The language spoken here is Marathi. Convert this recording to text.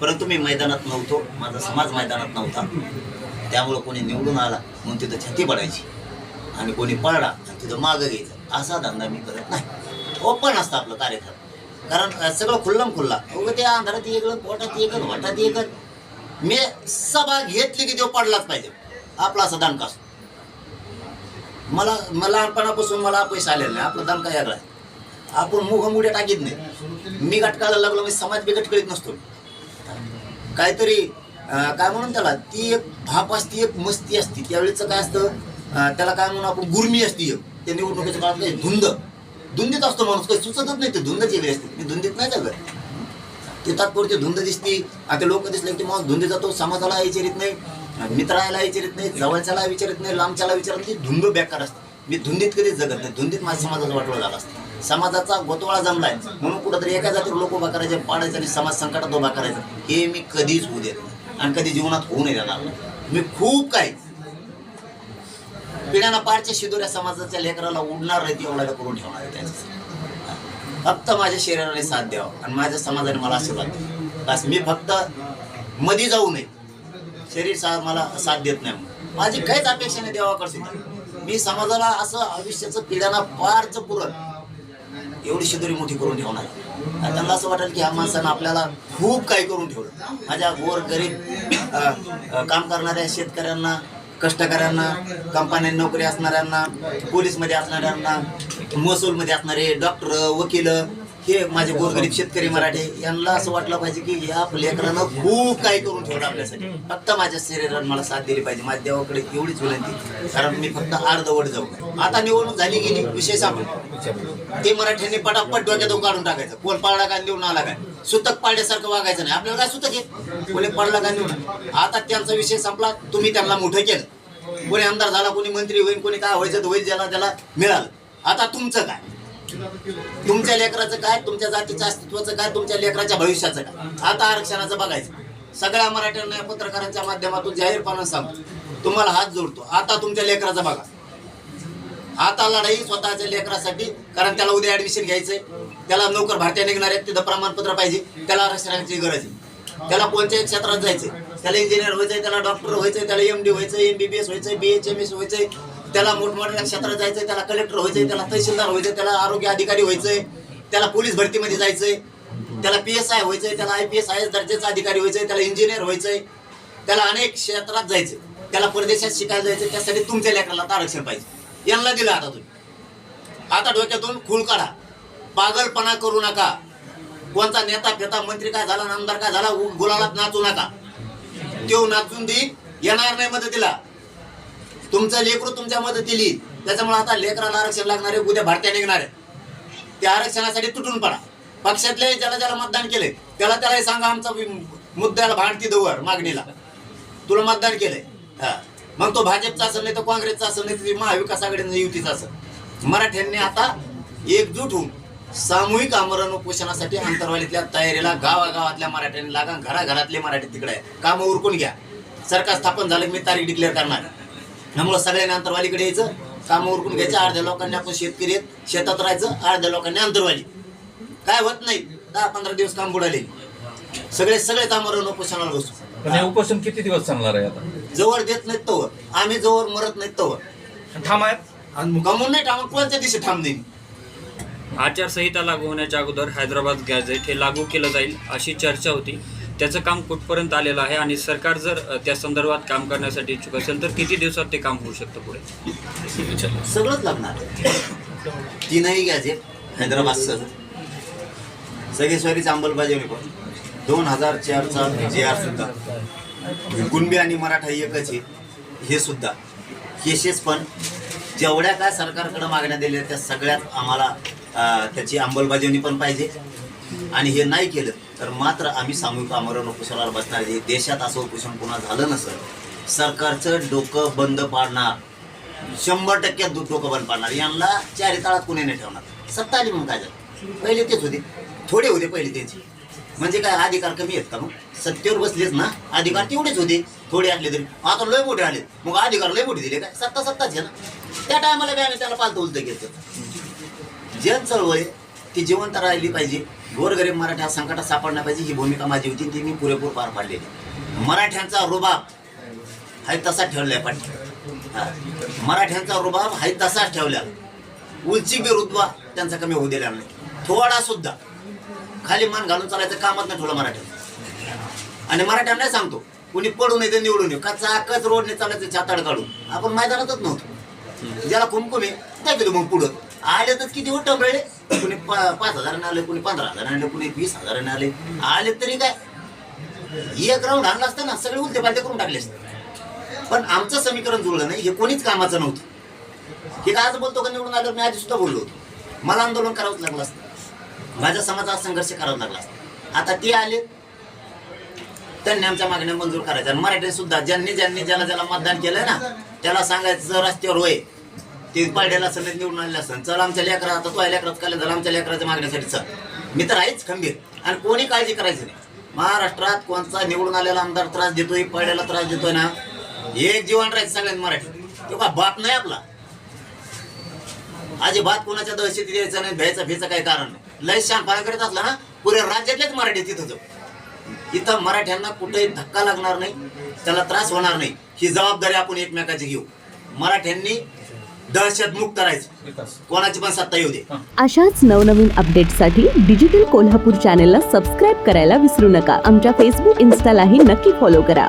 परंतु मी मैदानात नव्हतो. माझा समाज मैदानात नव्हता. त्यामुळं कोणी निवडून आला म्हणून तिथं छाती पडायची. आणि कोणी पळला आणि तिथं मागं घ्यायचं. असा धंदा मी करत नाही. ओपन असतं आपलं कार्यक्रम. कारण सगळं खुल्लम खुल्ला. अगं त्या अंधारात एकलं पोटात एकत वाटात एकत मी सभा घेतली की तो पडलाच पाहिजे. आपला असा दणका असतो. मला मला लहानपणापासून मला पैसे आलेला नाही. आपलं दणका वेगळा आहे. आपण मुख मुड्या टाकीत नाही. मी घटकायला लागलो मी समाज बी गटकळीत नसतो. काहीतरी काय म्हणून त्याला ती एक भाप असती एक मस्ती असती. त्यावेळेचं काय असतं त्याला काय म्हणून आपण गुर्मी असती एक. त्या निवडणुकीच्या काळात काही धुंद. धुंदीत असतो माणूस काही सुचतच नाही ते धुंदच वेगळी असते. मी धुंदीत नाही जगत ते तात्पुरती धुंद दिसती. आता लोक दिसले की माणूस धुंदी जातो समाजाला विचारित नाही मित्राला विचारित नाही जवळच्याला विचारित नाही लांबच्याला विचारत नाही. धुंद बेकार असतं. मी धुंदीत कधीच जगत नाही. धुंदीत माझ्या समाजाचा वाटोळा झाला असतं. समाजाचा गोतवाळा जमलाय. म्हणून कुठंतरी एका जातीवर लोक उभा करायचे पाडायचं आणि समाज संकटात उभा करायचं. हे मी कधीच होऊ देत आणि कधी जीवनात होऊ नाही देणार. मी खूप काही पिढ्याना पारच्या शिदोऱ्या समाजाच्या लेकराला उडणार नाही एवढा करून ठेवणार आहे त्यांच्यासाठी फक्त माझ्या शरीराने साथ द्यावा आणि माझ्या समाजाने मला आशीर्वाद द्यावा बस मी फक्त मधी जाऊ नये. शरीर सा मला साथ देत नाही माझी काहीच अपेक्षा नाही देवाकडे मी समाजाला असं आयुष्याचं पिढ्याना पारचं पुरत एवढी शिदोरी मोठी करून ठेवणार. त्यांना असं वाटेल की ह्या माणसानं आपल्याला खूप काही करून ठेवलं. माझ्या गोर गरीब काम करणाऱ्या शेतकऱ्यांना कष्टकऱ्यांना कंपन्यात नोकरी असणाऱ्यांना पोलीसमध्ये असणाऱ्यांना महसूलमध्ये असणारे डॉक्टर वकील हे माझे गोरगरीब शेतकरी मराठे यांना असं वाटलं पाहिजे की या लेकरानं खूप काही करून ठेवलं आपल्यासाठी. फक्त माझ्या शरीरानं मला साथ दिली पाहिजे. माझ्या देवाकडे एवढीच विनंती. कारण मी फक्त अर्धवट जाऊ. आता निवडणूक झाली गेली विषय सांगू ते मराठ्यांनी पटापट डोक्यातून काढून टाकायचं. कोण पाळला का देऊन आला काय? सुतक पाळल्यासारखं वागायचं नाही. आपल्याला काय सुतक आहे? कोणी पडला का देऊन आता त्यांचा विषय संपला. तुम्ही त्यांना मोठं केलं. कोणी आमदार झाला कोणी मंत्री होईल कोणी काय व्हायचं होईल ज्याला त्याला मिळालं. आता तुमचं काय? तुमच्या लेकराचं काय? तुमच्या जातीच्या अस्तित्वाचं काय? तुमच्या लेकराच्या भविष्याचं काय? आता आरक्षणाचं बघायचं. सगळ्या मराठ्यांना या पत्रकारांच्या माध्यमातून जाहीरपणा सांगतो. तुम्हाला हात जोडतो. आता तुमच्या लेकराचा बघा. आता लढाई स्वतःच्या लेकरासाठी कारण त्याला उद्या ऍडमिशन घ्यायचंय. त्याला नोकर भारतीय निघणार आहेत. तिथं प्रमाणपत्र पाहिजे. त्याला आरक्षणाची गरज आहे. त्याला कोणत्याही क्षेत्रात जायचंय. त्याला इंजिनियर व्हायचंय त्याला डॉक्टर व्हायचंय त्याला एम डी व्हायचंय एम बी बी एस व्हायचंय बी एच एम एस व्हायचंय. त्याला मोठमोठ्या क्षेत्रात जायचंय त्याला कलेक्टर व्हायचंय त्याला तहसीलदार व्हायचंय त्याला आरोग्य अधिकारी व्हायचंय त्याला पोलीस भरतीमध्ये जायचंय त्याला पी एस आय व्हायचंय त्याला I P S I S दर्जाचा अधिकारी व्हायचंय त्याला इंजिनियर व्हायचंय त्याला अनेक क्षेत्रात जायचंय. त्याला परदेशात शिकायला जायचं त्यासाठी तुमच्या लेकराला आता आरक्षण पाहिजे. यांना दिलं आता तुम्ही. आता डोक्यातून खूळ काढा. पागलपणा करू नका. कोणता नेता फेता मंत्री काय झाला आमदार काय झाला गुलालात नाचू नका. तो नाचून देईल येणार नाही मदतीला. तुमचं लेकरू तुमच्या मदतीला. येईल त्याच्यामुळे आता लेकराला आरक्षण लागणार आहे उद्या भारतीय निघणार आहे. त्या आरक्षणासाठी तुटून पडा. पक्षातले ज्याला ज्याला मतदान केलंय त्याला त्याला सांगा आमचा मुद्द्याला भांडती दवर मागणीला. तुला मतदान केलंय. हा. मग तो भाजपचा असेल नाही तर काँग्रेसचा असेल नाही तर महाविकास आघाडीचा युतीचा असेल. मराठ्यांनी आता एकजूट होऊन सामूहिक आमरण उपोषणासाठी अंतरवालीतल्या तयारीला गावागावातल्या मराठ्यांनी लागा घराघरातले मराठी तिकडे. कामं उरकून घ्या. सरकार स्थापन झालं मी तारीख डिक्लेअर करणार. त्यामुळे सगळ्यांनी अंतरवालीकडे यायचं. कामं उरकून घ्यायचं. अर्ध्या लोकांनी आपण शेतकरी आहेत. शेतात राहायचं. अर्ध्या लोकांनी अंतरवाली. काय होत नाही. दहा पंधरा दिवस काम बुडाले. सगळे सगळे आमरण उपोषणाला बसू. पण हे उपोषण किती दिवस चालणार आहे आता? जवळ देत नाहीत तवर आम्ही जवळ मरत नाहीत तवर ठाम आहेत गमून नाही टाकून कोणत्या दिवशी थांब देईन आचारसंहिता लागू होण्याच्या अगोदर हैदराबाद गॅझेट हे लागू केलं जाईल अशी चर्चा होती. त्याचं काम कुठपर्यंत आलेलं आहे आणि सरकार जर त्या संदर्भात काम करण्यासाठी इच्छुक असेल तर किती दिवसात ते काम होऊ शकतं पुढे? सगळंच लागणार. तीनही गॅजेट हैदराबादसह सगळे स्वारीच अंमलबजावणी पण दोन हजार चारचा जे आर सुद्धा. कुणबी आणि मराठा एकच आहे. हे सुद्धा. केसेस पण. जेवढ्या काय सरकारकडे मागण्या दिल्या त्या सगळ्यात आम्हाला त्याची अंमलबजावणी पण पाहिजे. आणि हे नाही केलं तर मात्र आम्ही सामूहिक आमरण उपोषणाला बसणार आहे. देशात असं उपोषण पुन्हा झालं नसेल सरकारचं डोकं बंद पाडणार. शंभर टक्के डोकं बंद पाडणार. यांना चारी ताळात कुणी नाही ठेवणार. सत्ता आली म्हणून काय पहिले तेच होते. थोडे होते पहिले त्यांचे. म्हणजे काय अधिकार कमी आहेत का मग? सत्तेवर बसलेच ना. अधिकार तेवढेच होते. थोडे असले तरी. आता लय मोठे आले मग अधिकार लय मोठे दिले काय? सत्ता सत्ताच आहे ना. त्या टायमाला बी आम्ही त्याला पालतं उलतं घेतो जन चळवळ आहे, ती जिवंत राहिली पाहिजे. गोरगरीब मराठा संकटात सापडला पाहिजे ही भूमिका माझी होती ती मी पुरेपूर पार पाडलेली. मराठ्यांचा रुबाब हाय तसाच ठेवलाय पाठी मराठ्यांचा रुबाब हाय तसाच ठेवला. उलची बी रुद्वा त्यांचा कमी होऊ दिला नाही. थोडा सुद्धा. खाली मान घालून चालायचं कामच नाही ठेवलं मराठ्यानं. आणि मराठ्यांना सांगतो कुणी पडू नये ते निवडून येऊ. कचा कच रोडने चालायचं छाताड काढून. आपण मैदानातच नव्हतो. ज्याला कुमकुमे जायचं मग पुढं. आले तर किती होत टबळे कुणी पा- पाच हजाराने आले कुणी पंधरा हजार आले कुणी वीस हजाराने आले. आले तरी काय? एक राऊंड आणला असतं ना सगळे उलटे पालटे करून टाकले असते. पण आमचं समीकरण जुळलं नाही हे कोणीच कामाचं नव्हतं. हे आज बोलतो का निवडून आलं मी आधी सुद्धा बोललो होतो. मला आंदोलन करावंच लागलं असतं. माझ्या समाजात संघर्ष करावा लागला असता. आता ते आले त्यांनी आमच्या मागण्या मंजूर करायच्या. मराठी सुद्धा ज्यांनी ज्यांनी ज्याला ज्याला मतदान केलं ना त्याला सांगायचं जर रस्त्यावर होय. ते पाड्याला सण निवडून आले असं चल आमच्या लेकरा आता तो लेकरात काले झाला आमच्या लेकराच्या मागण्यासाठी चल. मी तर आहेच खंबीर. आणि कोणी काळजी करायची नाही. महाराष्ट्रात कोणता निवडून आलेला आमदार त्रास देतोय पाड्याला त्रास देतोय ना? एक जीवन राहायचं सगळ्यांनी मराठी. तो का बाप नाही आपला? अजिबात कोणाच्या दहशती द्यायचा नाही भ्यायचा भ्यायचं काही कारण नाही. लय शानपणा करत असला ना पुरे राज्यातलेच मराठी तिथं जाऊ इथं मराठ्यांना कुठेही धक्का लागणार नाही त्याला त्रास होणार नाही. ही जबाबदारी आपण एकमेकाची घेऊ. मराठ्यांनी दहशत मुक्त राहायचं. कोणाची पण सत्ता येऊ दे. अशाच नवनवीन अपडेट्ससाठी डिजिटल कोल्हापूर चॅनेलला सबस्क्राईब करायला विसरू नका. आमच्या फेसबुक इन्स्टालाही नक्की फॉलो करा.